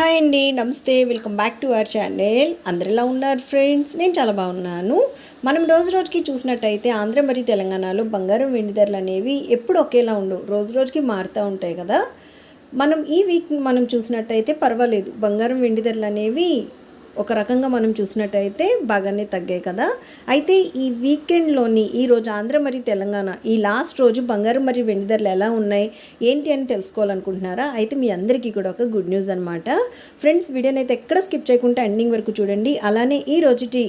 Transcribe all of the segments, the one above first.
Hi అండి నమస్తే welcome back to our channel. అందరిలా ఉన్నారు ఫ్రెండ్స్? నేను చాలా బాగున్నాను. మనం రోజు రోజుకి చూసినట్టయితే ఆంధ్ర మరియు తెలంగాణలో బంగారం వెండి ధరలు అనేవి ఎప్పుడు ఒకేలా ఉండవు. రోజు రోజుకి మారుతూ ఉంటాయి కదా. మనం ఈ వీక్ మనం చూసినట్టయితే పర్వాలేదు. బంగారం వెండి ధరలు అనేవి ఒక రకంగా మనం చూసినట్టయితే బాగానే తగ్గాయి కదా. అయితే ఈ వీకెండ్లోని ఈరోజు ఆంధ్ర మరియు తెలంగాణ ఈ లాస్ట్ రోజు బంగారం మరియు వెండి ధరలు ఎలా ఉన్నాయి ఏంటి అని తెలుసుకోవాలనుకుంటున్నారా? అయితే మీ అందరికీ కూడా ఒక గుడ్ న్యూస్ అనమాట ఫ్రెండ్స్ వీడియోని అయితే ఎక్కడ స్కిప్ చేయకుండా ఎండింగ్ వరకు చూడండి. అలానే ఈ రోజుటి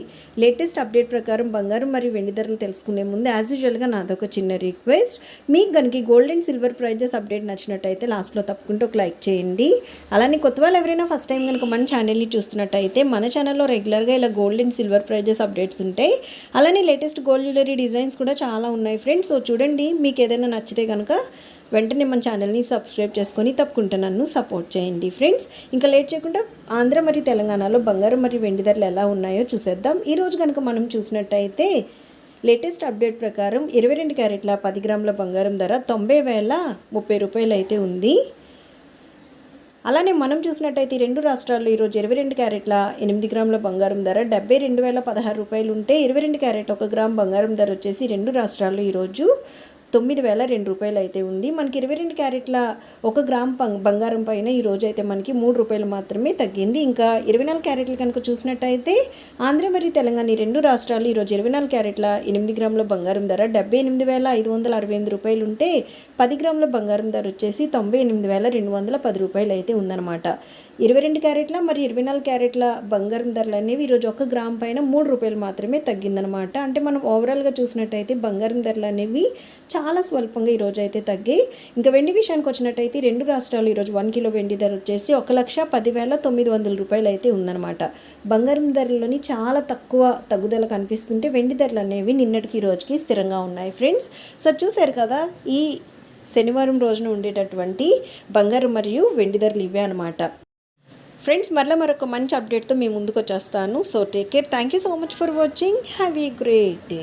లేటెస్ట్ అప్డేట్ ప్రకారం బంగారం మరియు వెండి ధరలు తెలుసుకునే ముందు యాజ్ యూజువల్గా నాదొక చిన్న రిక్వెస్ట్. మీకు కనుక gold and silver prizes update నచ్చినట్టయితే లాస్ట్లో తప్పకుండా ఒక లైక్ చేయండి. అలానే కొత్త వాళ్ళు ఎవరైనా ఫస్ట్ టైం కనుక మన ఛానల్ని చూస్తున్నట్టయితే మన ఛానల్లో రెగ్యులర్గా ఇలా gold and silver prizes updates ఉంటాయి. అలానే లేటెస్ట్ గోల్డ్ జ్యువెలరీ డిజైన్స్ కూడా చాలా ఉన్నాయి ఫ్రెండ్స్ సో చూడండి మీకు ఏదైనా నచ్చితే కనుక వెంటనే మన ఛానల్ని సబ్స్క్రైబ్ చేసుకొని తప్పకుండా నన్ను సపోర్ట్ చేయండి ఫ్రెండ్స్ ఇంకా లేట్ చేయకుండా ఆంధ్ర మరియు తెలంగాణలో బంగారం మరియు వెండి ధరలు ఎలా ఉన్నాయో చూసేద్దాం. ఈరోజు కనుక మనం చూసినట్టయితే లేటెస్ట్ అప్డేట్ ప్రకారం ఇరవై రెండు క్యారెట్ల పది గ్రాముల బంగారం ధర తొంభై వేల ముప్పై రూపాయలు అయితే ఉంది. అలానే మనం చూసినట్టయితే ఈ రెండు రాష్ట్రాల్లో ఈరోజు ఇరవై రెండు క్యారెట్ల ఎనిమిది గ్రాముల బంగారం ధర డెబ్బై రెండు వేల పదహారు రూపాయలు ఉంటే ఇరవై రెండు క్యారెట్ ఒక గ్రామ్ బంగారం ధర వచ్చేసి రెండు రాష్ట్రాల్లో ఈరోజు తొమ్మిది వేల రెండు రూపాయలు అయితే ఉంది. మనకి ఇరవై రెండు క్యారెట్ల ఒక గ్రామ్ బం- బంగారం పైన ఈరోజు అయితే మనకి మూడు రూపాయలు మాత్రమే తగ్గింది. ఇంకా ఇరవై నాలుగు క్యారెట్లు కనుక చూసినట్టయితే ఆంధ్ర మరియు తెలంగాణ ఈ రెండు రాష్ట్రాలు ఈరోజు ఇరవై నాలుగు క్యారెట్ల ఎనిమిది గ్రాముల బంగారం ధర డెబ్బై ఎనిమిది వేల ఐదు వందల అరవై ఎనిమిది రూపాయలు ఉంటే పది గ్రాముల బంగారం ధర వచ్చేసి తొంభై ఎనిమిది వేల రెండు వందల పది రూపాయలు అయితే ఉందన్నమాట. ఇరవై రెండు క్యారెట్ల మరియు ఇరవై నాలుగు క్యారెట్ల బంగారం ధరలు అనేవి ఈరోజు ఒక గ్రామ్ పైన మూడు రూపాయలు మాత్రమే తగ్గిందనమాట అంటే మనం ఓవరాల్గా చూసినట్టయితే బంగారం ధరలు అనేవి చాలా చాలా స్వల్పంగా ఈరోజు అయితే తగ్గాయి ఇంకా వెండి విషయానికి వచ్చినట్టయితే రెండు రాష్ట్రాలు ఈరోజు వన్ కిలో వెండి ధర వచ్చేసి ఒక లక్ష పదివేల తొమ్మిది వందల రూపాయలు అయితే ఉందన్నమాట. బంగారం ధరలోని చాలా తక్కువ తగ్గుదల కనిపిస్తుంటే వెండి ధరలు అనేవి నిన్నటికి రోజుకి స్థిరంగా ఉన్నాయి ఫ్రెండ్స్. సో చూశారు కదా ఈ శనివారం రోజున ఉండేటటువంటి బంగారం మరియు వెండి ధరలు ఇవే అనమాట ఫ్రెండ్స్ మరలా మరొక మంచి అప్డేట్తో మేము ముందుకు వచ్చేస్తాను. So take care. Thank you so much for watching. Have a great day.